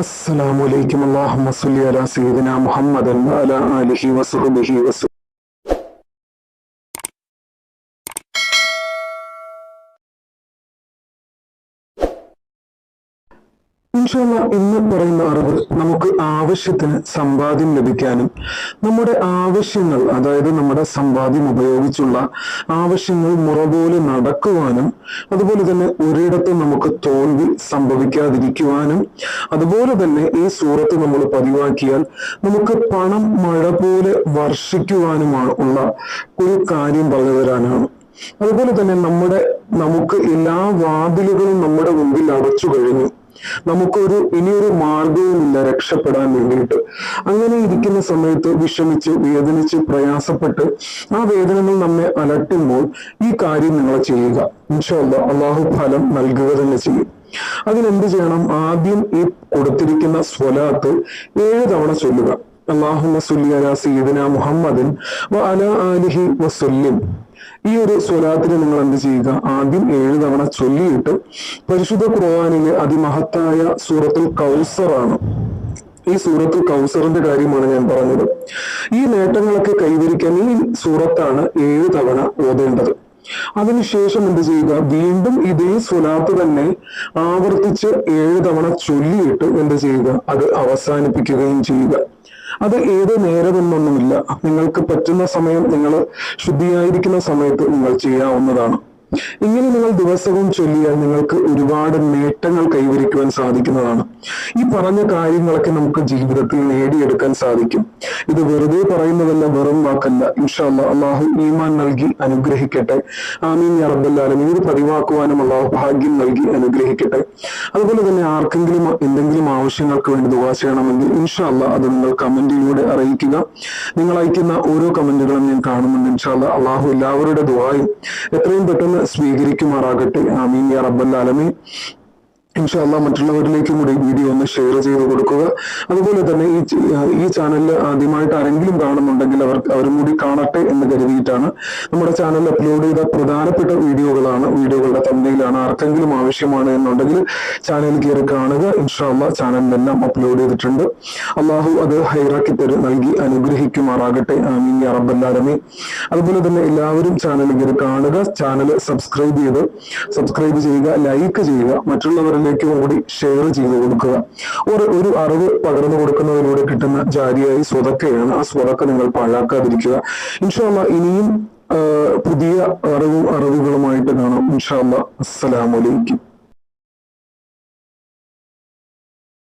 അസ്സലാമലൈക്കും അള്ളാഹു മസ്ലി അല സീദിന മുഹമ്മദ് അല അലിഹി വസ്ഹബിഹി വസ്ലം ഇൻഷാല്ല ഇന്ന് പറയുന്ന അറിവ് നമുക്ക് ആവശ്യത്തിന് സമ്പാദ്യം ലഭിക്കാനും നമ്മുടെ ആവശ്യങ്ങൾ അതായത് നമ്മുടെ സമ്പാദ്യം ഉപയോഗിച്ചുള്ള ആവശ്യങ്ങൾ മുറപോലെ നടക്കുവാനും അതുപോലെ തന്നെ ഒരിടത്ത് നമുക്ക് തോൽവി സംഭവിക്കാതിരിക്കുവാനും അതുപോലെ തന്നെ ഈ സൂറത്ത് നമ്മൾ പതിവാക്കിയാൽ നമുക്ക് പണം മഴ പോലെ വർഷിക്കുവാനുമാണ് ഉള്ള ഒരു കാര്യം പറഞ്ഞു തരാനാണ്. അതുപോലെ തന്നെ നമ്മുടെ നമുക്ക് എല്ലാ വാതിലുകളും നമ്മുടെ മുമ്പിൽ അടച്ചു കഴിഞ്ഞു. നമുക്കൊരു ഇനിയൊരു മാർഗവുമില്ല രക്ഷപ്പെടാൻ വേണ്ടിയിട്ട്. അങ്ങനെ ഇരിക്കുന്ന സമയത്ത് വിഷമിച്ച് വേദനിച്ച് പ്രയാസപ്പെട്ട് ആ വേദനകൾ നമ്മെ അലട്ടുമ്പോൾ ഈ കാര്യം നിങ്ങൾ ചെയ്യുക. ഇൻഷല്ല അള്ളാഹു ഫലം നൽകുക തന്നെ ചെയ്യും. അതിനെന്ത് ചെയ്യണം? ആദ്യം ഈ കൊടുത്തിരിക്കുന്ന സ്വലാത്ത് ഏഴ് തവണ ചൊല്ലുക. അള്ളാഹു സീദന മുഹമ്മദിൻ അല ആലിഹി വസുല്ലിം. ഈ ഒരു സ്വലാത്തിന് നിങ്ങൾ എന്ത് ചെയ്യുക? ആദ്യം ഏഴ് തവണ ചൊല്ലിയിട്ട് പരിശുദ്ധ ഖുർആാനിലെ അതിമഹത്തായ സൂറത്തുൽ കൗസറാണ്. ഈ സൂറത്തുൽ കൗസറിന്റെ കാര്യമാണ് ഞാൻ പറഞ്ഞത്. ഈ നേട്ടങ്ങളൊക്കെ കൈവരിക്കാൻ ഈ സൂറത്താണ് ഏഴ് തവണ ഓതേണ്ടത്. അതിനുശേഷം എന്ത് ചെയ്യുക? വീണ്ടും ഇതേ സ്വലാത്ത് തന്നെ ആവർത്തിച്ച് ഏഴ് തവണ ചൊല്ലിയിട്ട് എന്ത് ചെയ്യുക? അത് അവസാനിപ്പിക്കുകയും ചെയ്യുക. അത് ഏത് നേരമെന്നൊന്നുമില്ല നിങ്ങൾക്ക് പറ്റുന്ന സമയം നിങ്ങൾ ശുദ്ധിയായിരിക്കുന്ന സമയത്ത് നിങ്ങൾ ചെയ്യാവുന്നതാണ്. ഇങ്ങനെ നിങ്ങൾ ദിവസവും ചൊല്ലിയാൽ നിങ്ങൾക്ക് ഒരുപാട് നേട്ടങ്ങൾ കൈവരിക്കുവാൻ സാധിക്കുന്നതാണ്. ഈ പറഞ്ഞ കാര്യങ്ങളൊക്കെ നമുക്ക് ജീവിതത്തിൽ നേടിയെടുക്കാൻ സാധിക്കും. ഇത് വെറുതെ പറയുന്നതല്ല വെറും വാക്കല്ല. ഇൻഷാല്ല അള്ളാഹു ഈമാൻ നൽകി അനുഗ്രഹിക്കട്ടെ. ആമീൻ അറബല്ലാലും ഇത് പതിവാക്കുവാനും അള്ളാഹു ഭാഗ്യം നൽകി അനുഗ്രഹിക്കട്ടെ. അതുപോലെ തന്നെ ആർക്കെങ്കിലും എന്തെങ്കിലും ആവശ്യങ്ങൾക്ക് വേണ്ടി ദുവാ ചെയ്യണമെങ്കിൽ ഇൻഷാല്ല അത് നിങ്ങൾ കമന്റിലൂടെ അറിയിക്കുക. നിങ്ങൾ അയക്കുന്ന ഓരോ കമന്റുകളും ഞാൻ കാണുന്നുണ്ട് ഇൻഷാല്ല അള്ളാഹു എല്ലാവരുടെ ദുവായും എത്രയും പെട്ടെന്ന് സ്വീകരിക്കുമാറാകട്ടെ. ആമീൻ യാ റബ്ബൽ ആലമീൻ. ഇൻഷാല്ല മറ്റുള്ളവരിലേക്കും കൂടി വീഡിയോ ഒന്ന് ഷെയർ ചെയ്ത് കൊടുക്കുക. അതുപോലെ തന്നെ ഈ ഈ ചാനലിൽ ആദ്യമായിട്ട് ആരെങ്കിലും കാണുന്നുണ്ടെങ്കിൽ അവർ അവരും കൂടി കാണട്ടെ എന്ന് കരുതിയിട്ടാണ് നമ്മുടെ ചാനലിൽ അപ്ലോഡ് ചെയ്ത പ്രധാനപ്പെട്ട വീഡിയോകളാണ്. വീഡിയോകളുടെ തമ്മിലാണ് ആർക്കെങ്കിലും ആവശ്യമാണ് എന്നുണ്ടെങ്കിൽ ചാനൽ കയറി കാണുക. ഇൻഷാല്ല ചാനലിലെല്ലാം അപ്ലോഡ് ചെയ്തിട്ടുണ്ട്. അള്ളാഹു അത് ഹൈറാക്കി തരും നൽകി അനുഗ്രഹിക്കുമാറാകട്ടെ. ആമീൻ യാ റബ്ബല്ലാലമീൻ അതുപോലെ തന്നെ എല്ലാവരും ചാനൽ ഇങ്ങനെ കാണുക ചാനൽ സബ്സ്ക്രൈബ് ചെയ്ത് സബ്സ്ക്രൈബ് ചെയ്യുക ലൈക്ക് ചെയ്യുക മറ്റുള്ളവരിലേക്ക് കൂടി ഷെയർ ചെയ്ത് കൊടുക്കുക. ഒരു ഒരു അറിവ് പകർന്നു കൊടുക്കുന്നതിലൂടെ കിട്ടുന്ന ജാരിയായി സ്വതക്കയാണ് ആ സ്വതക്ക നിങ്ങൾ പാഴാക്കാതിരിക്കുക. ഇൻഷാല്ല ഇനിയും പുതിയ അറിവും അറിവുകളുമായിട്ട് കാണാം. ഇൻഷാല്ല അസ്സലാമലൈക്കും